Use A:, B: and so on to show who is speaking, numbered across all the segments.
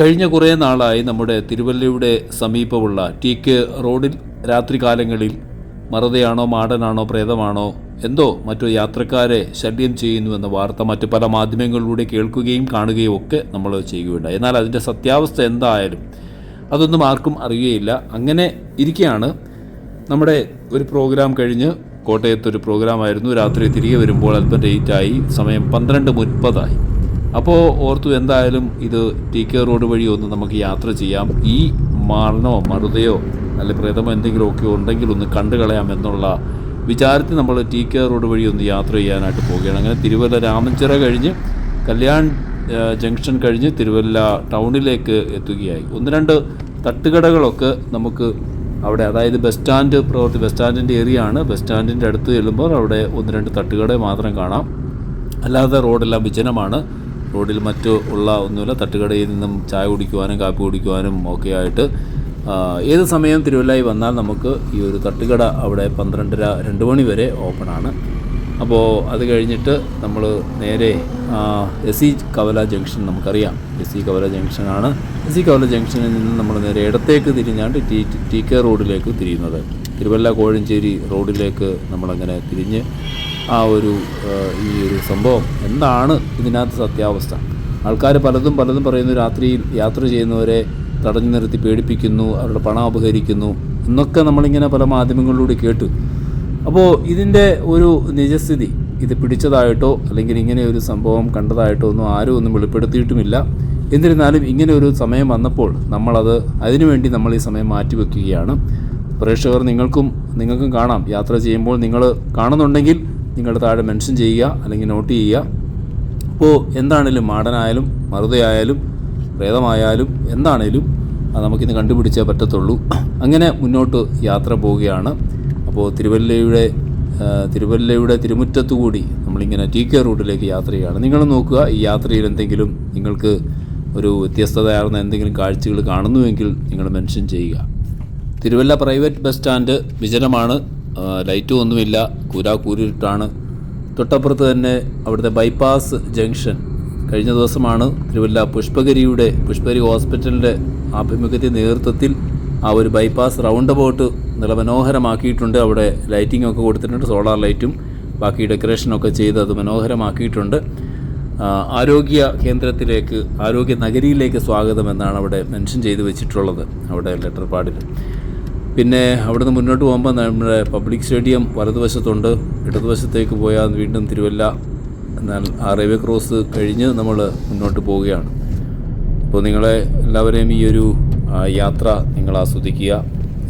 A: കഴിഞ്ഞ കുറേ നാളായി നമ്മുടെ തിരുവല്ലയുടെ സമീപമുള്ള ടി കെ റോഡിൽ രാത്രികാലങ്ങളിൽ മറുതയാണോ മാടനാണോ പ്രേതമാണോ എന്തോ മറ്റു യാത്രക്കാരെ ശല്യം ചെയ്യുന്നുവെന്ന വാർത്ത മറ്റു പല മാധ്യമങ്ങളിലൂടെ കേൾക്കുകയും കാണുകയും ഒക്കെ നമ്മൾ ചെയ്യുകയുണ്ടായി. എന്നാൽ അതിന്റെ സത്യാവസ്ഥ എന്തായാലും അതൊന്നും ആർക്കും അറിയുകയില്ല. അങ്ങനെ ഇരിക്കുകയാണ് നമ്മുടെ ഒരു പ്രോഗ്രാം കഴിഞ്ഞ് കോട്ടയത്തൊരു പ്രോഗ്രാമായിരുന്നു. രാത്രി തിരികെ വരുമ്പോൾ അല്പം ലേറ്റായി സമയം പന്ത്രണ്ട് മുപ്പതായി. അപ്പോൾ ഓർത്തു എന്തായാലും ഇത് ടി കെ റോഡ് വഴി ഒന്ന് നമുക്ക് യാത്ര ചെയ്യാം. ഈ മാറണോ മറുതയോ അല്ലെ പ്രേതമോ എന്തെങ്കിലുമൊക്കെ ഉണ്ടെങ്കിൽ ഒന്ന് കണ്ടു കളയാം എന്നുള്ള വിചാരത്തിൽ നമ്മൾ ടി കെ റോഡ് വഴി ഒന്ന് യാത്ര ചെയ്യാനായിട്ട് പോവുകയാണ്. അങ്ങനെ തിരുവല്ല രാമഞ്ചിറ കഴിഞ്ഞ് കല്യാൺ ജംഗ്ഷൻ കഴിഞ്ഞ് തിരുവല്ല ടൗണിലേക്ക് എത്തുകയായി. ഒന്ന് രണ്ട് തട്ടുകടകളൊക്കെ നമുക്ക് അവിടെ അതായത് ബസ് സ്റ്റാൻഡ് പ്രവർത്തി ബസ് സ്റ്റാൻഡിന്റെ ഏരിയ ആണ് ബസ് സ്റ്റാൻഡിന്റെ അടുത്ത് ചെല്ലുമ്പോൾ അവിടെ ഒന്ന് രണ്ട് തട്ടുകട മാത്രം കാണാം. അല്ലാതെ റോഡെല്ലാം വിജനമാണ്. റോഡിൽ മറ്റു ഉള്ള ഒന്നുമില്ല. തട്ടുകടയിൽ നിന്നും ചായ കുടിക്കുവാനും കാപ്പി കുടിക്കുവാനും ഒക്കെ ആയിട്ട് ഏത് സമയം തിരുവല്ലായി വന്നാൽ നമുക്ക് ഈ ഒരു തട്ടുകട അവിടെ പന്ത്രണ്ടര രണ്ട് മണി വരെ ഓപ്പണാണ് അപ്പോൾ അത് കഴിഞ്ഞിട്ട് നമ്മൾ നേരെ എസ് സി കവല ജംഗ്ഷൻ നമുക്കറിയാം. എസ് സി കവല ജംഗ്ഷനാണ്. എസ് സി കവല ജംഗ്ഷനിൽ നിന്ന് നമ്മൾ നേരെ ഇടത്തേക്ക് തിരിഞ്ഞാണ്ട് ടി ടി കെ റോഡിലേക്ക് തിരിയുന്നത്. തിരുവല്ല കോഴഞ്ചേരി റോഡിലേക്ക് നമ്മളങ്ങനെ തിരിഞ്ഞ് ആ ഒരു ഈ ഒരു സംഭവം എന്താണ് ഇതിനകത്ത് സത്യാവസ്ഥ? ആൾക്കാർ പലതും പലതും പറയുന്നു രാത്രിയിൽ യാത്ര ചെയ്യുന്നവരെ തടഞ്ഞു നിർത്തി പേടിപ്പിക്കുന്നു അവരുടെ പണം അപഹരിക്കുന്നു എന്നൊക്കെ നമ്മളിങ്ങനെ പല മാധ്യമങ്ങളിലൂടെ കേട്ടു. അപ്പോൾ ഇതിന്റെ ഒരു നിജസ്ഥിതി. ഇത് പിടിച്ചതായിട്ടോ അല്ലെങ്കിൽ ഇങ്ങനെ ഒരു സംഭവം കണ്ടതായിട്ടോ ഒന്നും ആരും ഒന്നും വെളിപ്പെടുത്തിയിട്ടുമില്ല. എന്നിരുന്നാലും ഇങ്ങനെ ഒരു സമയം വന്നപ്പോൾ നമ്മളത് അതിനുവേണ്ടി നമ്മൾ ഈ സമയം മാറ്റിവെക്കുകയാണ്. പ്രേക്ഷകർ നിങ്ങൾക്കും നിങ്ങൾക്കും കാണാം. യാത്ര ചെയ്യുമ്പോൾ നിങ്ങൾ കാണുന്നുണ്ടെങ്കിൽ നിങ്ങളുടെ താഴെ മെൻഷൻ ചെയ്യുക അല്ലെങ്കിൽ നോട്ട് ചെയ്യുക. അപ്പോൾ എന്താണേലും മാടനായാലും മറുതയായാലും പ്രേതമായാലും എന്താണേലും നമുക്കിന്ന് കണ്ടുപിടിച്ചേ പറ്റത്തുള്ളൂ. അങ്ങനെ മുന്നോട്ട് യാത്ര പോവുകയാണ്. അപ്പോൾ തിരുവല്ലയുടെ തിരുവല്ലയുടെ തിരുമുറ്റത്തു കൂടി നമ്മളിങ്ങനെ ടി കെ റൂട്ടിലേക്ക് യാത്ര ചെയ്യുകയാണ് നിങ്ങൾ നോക്കുക ഈ യാത്രയിൽ എന്തെങ്കിലും നിങ്ങൾക്ക് ഒരു വ്യത്യസ്തതയാർന്ന എന്തെങ്കിലും കാഴ്ചകൾ കാണുന്നുവെങ്കിൽ നിങ്ങൾ മെൻഷൻ ചെയ്യുക. തിരുവല്ല പ്രൈവറ്റ് ബസ് സ്റ്റാൻഡ് വിജനമാണ്. ലൈറ്റും ഒന്നുമില്ല കൂരാ കൂരിട്ടാണ് തൊട്ടപ്പുറത്ത് തന്നെ അവിടുത്തെ ബൈപ്പാസ് ജംഗ്ഷൻ കഴിഞ്ഞ ദിവസമാണ് തിരുവല്ല പുഷ്പഗിരിയുടെ പുഷ്പഗിരി ഹോസ്പിറ്റലിന്റെ ആഭിമുഖ്യത്തിന്റെ നേതൃത്വത്തിൽ ആ ഒരു ബൈപ്പാസ് റൗണ്ട് അബൌട്ട് നല്ല മനോഹരമാക്കിയിട്ടുണ്ട് അവിടെ ലൈറ്റിംഗ് ഒക്കെ കൊടുത്തിട്ടുണ്ട് സോളാർ ലൈറ്റും ബാക്കി ഡെക്കറേഷനൊക്കെ ചെയ്ത് അത് മനോഹരമാക്കിയിട്ടുണ്ട്. ആരോഗ്യ കേന്ദ്രത്തിലേക്ക് ആരോഗ്യ നഗരിയിലേക്ക് സ്വാഗതം എന്നാണ് അവിടെ മെൻഷൻ ചെയ്ത് വെച്ചിട്ടുള്ളത് അവിടെ ലെറ്റർ പാഡിൽ പിന്നെ അവിടുന്ന് മുന്നോട്ട് പോകുമ്പോൾ നമ്മുടെ പബ്ലിക് സ്റ്റേഡിയം വലതുവശത്തുണ്ട്. ഇടതുവശത്തേക്ക് പോയാൽ വീണ്ടും തിരുവല്ല എന്നാൽ ആ റെയിൽവേ ക്രോസ് കഴിഞ്ഞ് നമ്മൾ മുന്നോട്ട് പോവുകയാണ്. അപ്പോൾ നിങ്ങളെ എല്ലാവരെയും ഈ ഒരു യാത്ര നിങ്ങൾ ആസ്വദിക്കുക.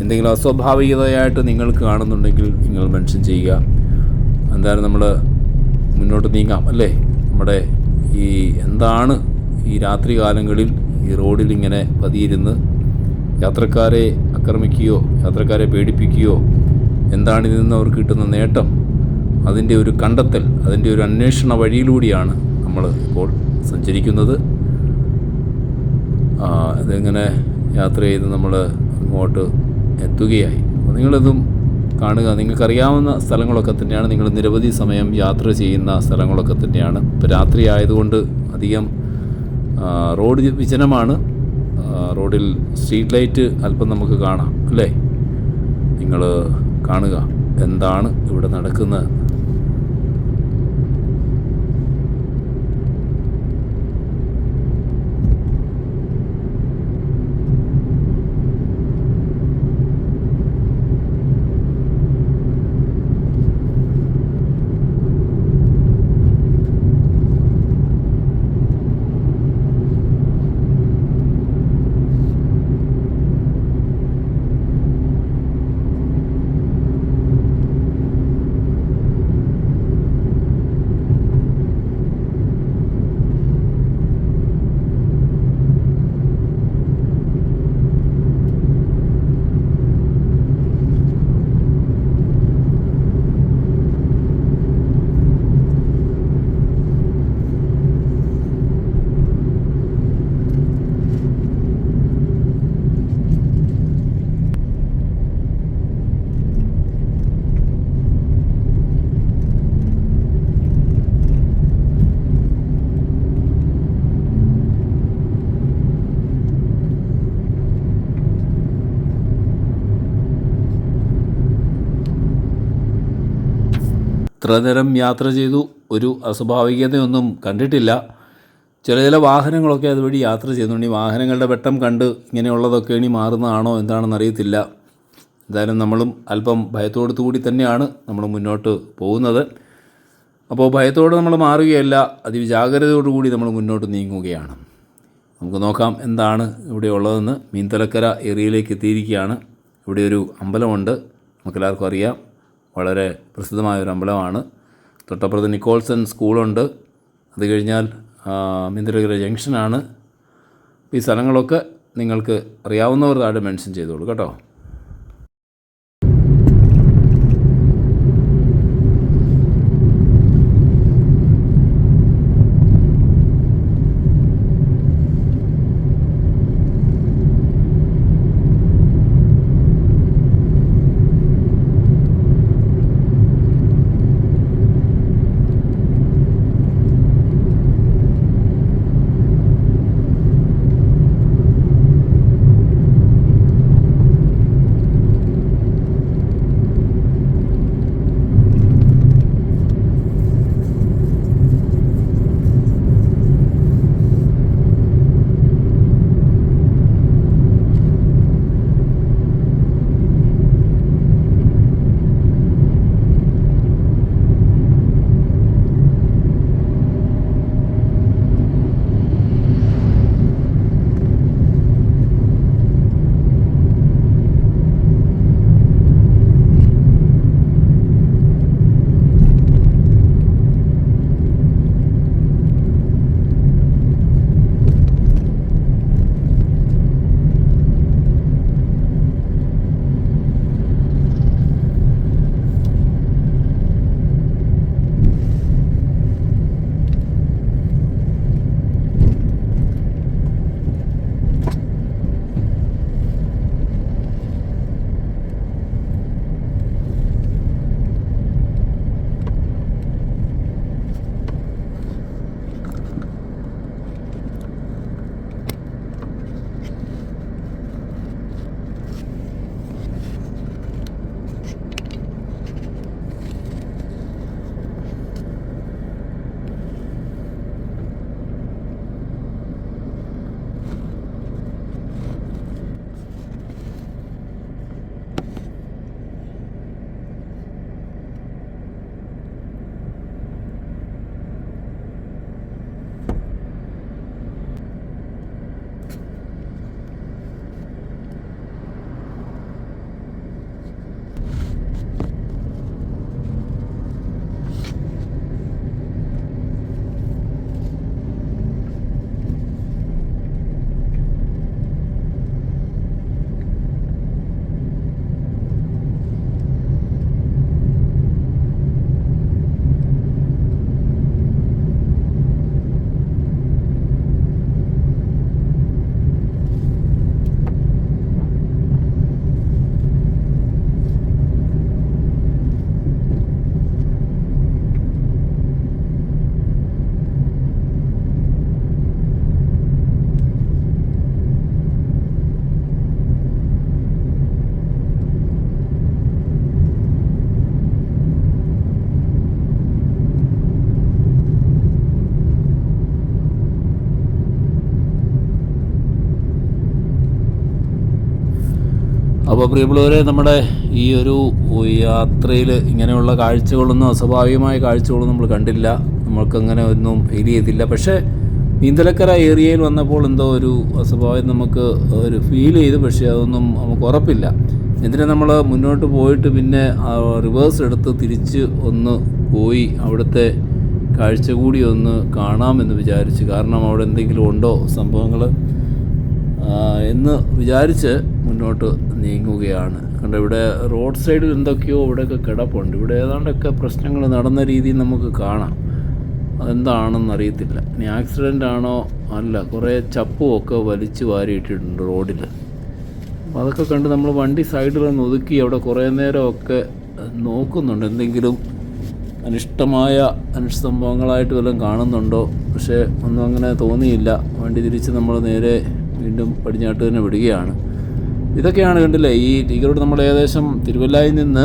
A: എന്തെങ്കിലും അസ്വാഭാവികതയായിട്ട് നിങ്ങൾക്ക് കാണുന്നുണ്ടെങ്കിൽ നിങ്ങൾ മെൻഷൻ ചെയ്യുക. എന്തായാലും നമ്മൾ മുന്നോട്ട് നീങ്ങാം അല്ലേ? നമ്മുടെ ഈ എന്താണ് ഈ രാത്രി കാലങ്ങളിൽ ഈ റോഡിൽ ഇങ്ങനെ പതിയിരുന്ന് യാത്രക്കാരെ ആക്രമിക്കുകയോ യാത്രക്കാരെ പേടിപ്പിക്കുകയോ എന്താണ് ഇതിൽ നിന്ന് അവർക്ക് കിട്ടുന്ന നേട്ടം? അതിന്റെ ഒരു കണ്ടെത്തൽ അതിന്റെ ഒരു അന്വേഷണ വഴിയിലൂടെയാണ് നമ്മൾ ഇപ്പോൾ സഞ്ചരിക്കുന്നത്. ഇതിങ്ങനെ യാത്ര ചെയ്ത് നമ്മൾ അങ്ങോട്ട് എത്തുകയായി. അപ്പോൾ നിങ്ങളിതും കാണുക. നിങ്ങൾക്കറിയാവുന്ന സ്ഥലങ്ങളൊക്കെ തന്നെയാണ്. നിങ്ങൾ നിരവധി സമയം യാത്ര ചെയ്യുന്ന സ്ഥലങ്ങളൊക്കെ തന്നെയാണ്. ഇപ്പോൾ രാത്രി ആയതുകൊണ്ട് അധികം റോഡ് വിജനമാണ്. റോഡിൽ സ്ട്രീറ്റ് ലൈറ്റ് അല്പം നമുക്ക് കാണാം. അല്ലേ? നിങ്ങൾ കാണുക. എന്താണ് ഇവിടെ നടക്കുന്നത്? ഇത്ര നേരം യാത്ര ചെയ്തു ഒരു അസ്വാഭാവികതയൊന്നും കണ്ടിട്ടില്ല. ചില ചില വാഹനങ്ങളൊക്കെ അതുവഴി യാത്ര ചെയ്യുന്നുണ്ട്. ഈ വാഹനങ്ങളുടെ വെട്ടം കണ്ട് ഇങ്ങനെയുള്ളതൊക്കെ ഇനി മാറുന്നതാണോ എന്താണെന്ന് അറിയത്തില്ല. എന്തായാലും നമ്മളും അല്പം ഭയത്തോടു കൂടി തന്നെയാണ് നമ്മൾ മുന്നോട്ട് പോകുന്നത്. അപ്പോൾ ഭയത്തോടെ നമ്മൾ മാറുകയല്ല അതിജാഗ്രതയോടുകൂടി നമ്മൾ മുന്നോട്ട് നീങ്ങുകയാണ്. നമുക്ക് നോക്കാം എന്താണ് ഇവിടെ ഉള്ളതെന്ന്. മീൻതലക്കര ഏരിയയിലേക്ക് എത്തിയിരിക്കുകയാണ്. ഇവിടെ ഒരു അമ്പലമുണ്ട്. നമുക്കെല്ലാവർക്കും അറിയാം. വളരെ പ്രസിദ്ധമായ ഒരു അമ്പലമാണ്. തൊട്ടപ്പുറത്ത് നിക്കോൾസൺ സ്കൂളുണ്ട്. അത് കഴിഞ്ഞാൽ ആ, ജംഗ്ഷനാണ്. ഈ സ്ഥലങ്ങളൊക്കെ നിങ്ങൾക്ക് അറിയാവുന്നവർ താഴെ മെൻഷൻ ചെയ്തോളൂ കേട്ടോ. അപ്പോൾ പ്രിയപ്പെട്ടവരെ നമ്മുടെ ഈ ഒരു യാത്രയിൽ ഇങ്ങനെയുള്ള കാഴ്ചകളൊന്നും അസ്വാഭാവികമായ കാഴ്ചകളൊന്നും നമ്മൾ കണ്ടില്ല. നമ്മൾക്കങ്ങനെ ഒന്നും ഫീൽ ചെയ്തില്ല. പക്ഷേ നീന്തലക്കര ഏരിയയിൽ വന്നപ്പോൾ എന്തോ ഒരു അസ്വാഭാവികം നമുക്ക് ഒരു ഫീൽ ചെയ്തു. പക്ഷേ അതൊന്നും നമുക്ക് ഉറപ്പില്ല. എന്തിനാ നമ്മൾ മുന്നോട്ട് പോയിട്ട് പിന്നെ റിവേഴ്സ് എടുത്ത് തിരിച്ച് ഒന്ന് പോയി അവിടുത്തെ കാഴ്ച കൂടി ഒന്ന് കാണാമെന്ന് വിചാരിച്ച് കാരണം അവിടെ എന്തെങ്കിലും ഉണ്ടോ സംഭവങ്ങൾ എന്ന് വിചാരിച്ച് മുന്നോട്ട് നീങ്ങുകയാണ്. കണ്ടോ ഇവിടെ റോഡ് സൈഡിൽ എന്തൊക്കെയോ ഇവിടെയൊക്കെ കിടപ്പുണ്ട്. ഇവിടെ ഏതാണ്ടൊക്കെ പ്രശ്നങ്ങൾ നടന്ന രീതിയിൽ നമുക്ക് കാണാം. അതെന്താണെന്ന് അറിയത്തില്ല. ഇനി ആക്സിഡന്റ് ആണോ? അല്ല കുറേ ചപ്പുമൊക്കെ വലിച്ചു വാരിയിട്ടിട്ടുണ്ട് റോഡിൽ. അപ്പോൾ അതൊക്കെ കണ്ട് നമ്മൾ വണ്ടി സൈഡിൽ നിന്ന് ഒതുക്കി അവിടെ കുറേ നേരമൊക്കെ നോക്കുന്നുണ്ട്. എന്തെങ്കിലും അനിഷ്ടമായ അനിഷ്ട സംഭവങ്ങളായിട്ട് വല്ലതും കാണുന്നുണ്ടോ? പക്ഷേ ഒന്നും അങ്ങനെ തോന്നിയില്ല. വണ്ടി തിരിച്ച് നമ്മൾ നേരെ വീണ്ടും പടിഞ്ഞാട്ട് തന്നെ വിടുകയാണ്. ഇതൊക്കെയാണ് കണ്ടില്ലേ ഈ ടീക്കറോട് നമ്മൾ ഏകദേശം തിരുവല്ലായിൽ നിന്ന്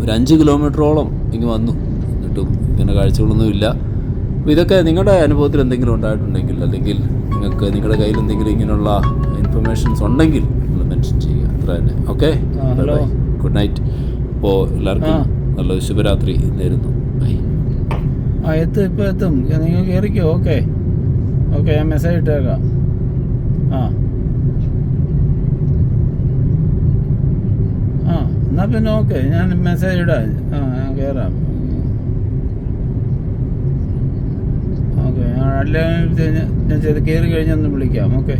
A: ഒരു അഞ്ച് കിലോമീറ്ററോളം ഇങ്ങ് വന്നു. എന്നിട്ടും ഇങ്ങനെ കാഴ്ചകളൊന്നും ഇല്ല. അപ്പോൾ ഇതൊക്കെ നിങ്ങളുടെ അനുഭവത്തിൽ എന്തെങ്കിലും ഉണ്ടായിട്ടുണ്ടെങ്കിൽ അല്ലെങ്കിൽ നിങ്ങൾക്ക് നിങ്ങളുടെ കയ്യിൽ എന്തെങ്കിലും ഇങ്ങനെയുള്ള ഇൻഫർമേഷൻസ് ഉണ്ടെങ്കിൽ നിങ്ങൾ മെൻഷൻ ചെയ്യുക. അത്ര തന്നെ. Okay
B: hello.
A: ഗുഡ് നൈറ്റ് അപ്പോൾ എല്ലാവർക്കും നല്ല ശുഭരാത്രി നേരുന്നു. ബൈ
B: ആ എത്തും ഇപ്പോൾ എത്തും. നിങ്ങൾ കയറിക്കോ? ഓക്കെ ഓക്കെ ഞാൻ മെസ്സേജ് ഇട്ടേക്കാം ആ ആ എന്നാൽ പിന്നെ ഓക്കെ ഞാൻ മെസ്സേജ് ഇടാം ആ കയറാം ഓക്കെ അല്ലെങ്കിൽ ഞാൻ ചെയ്ത് കയറി കഴിഞ്ഞൊന്ന് വിളിക്കാം ഓക്കെ.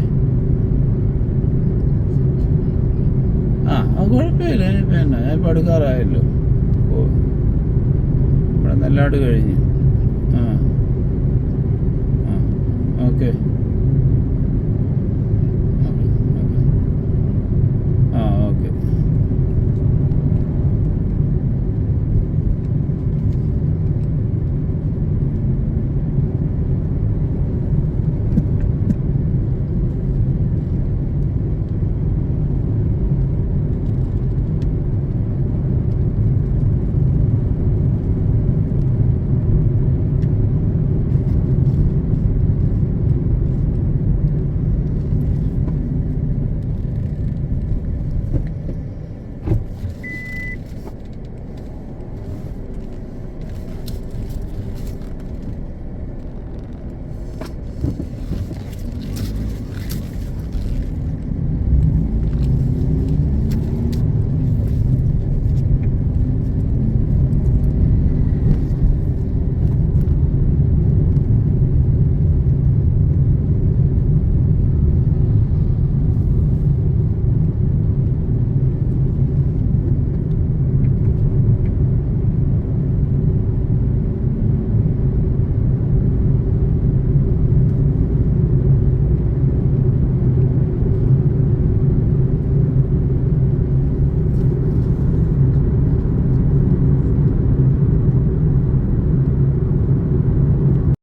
B: ആ അത് കുഴപ്പമില്ല പിന്നെ. ഞാൻ ഇപ്പോൾ അടുക്കാറായല്ലോ. ഓ ഇവിടെ നല്ലാട് കഴിഞ്ഞു. ആ ആ ഓക്കെ.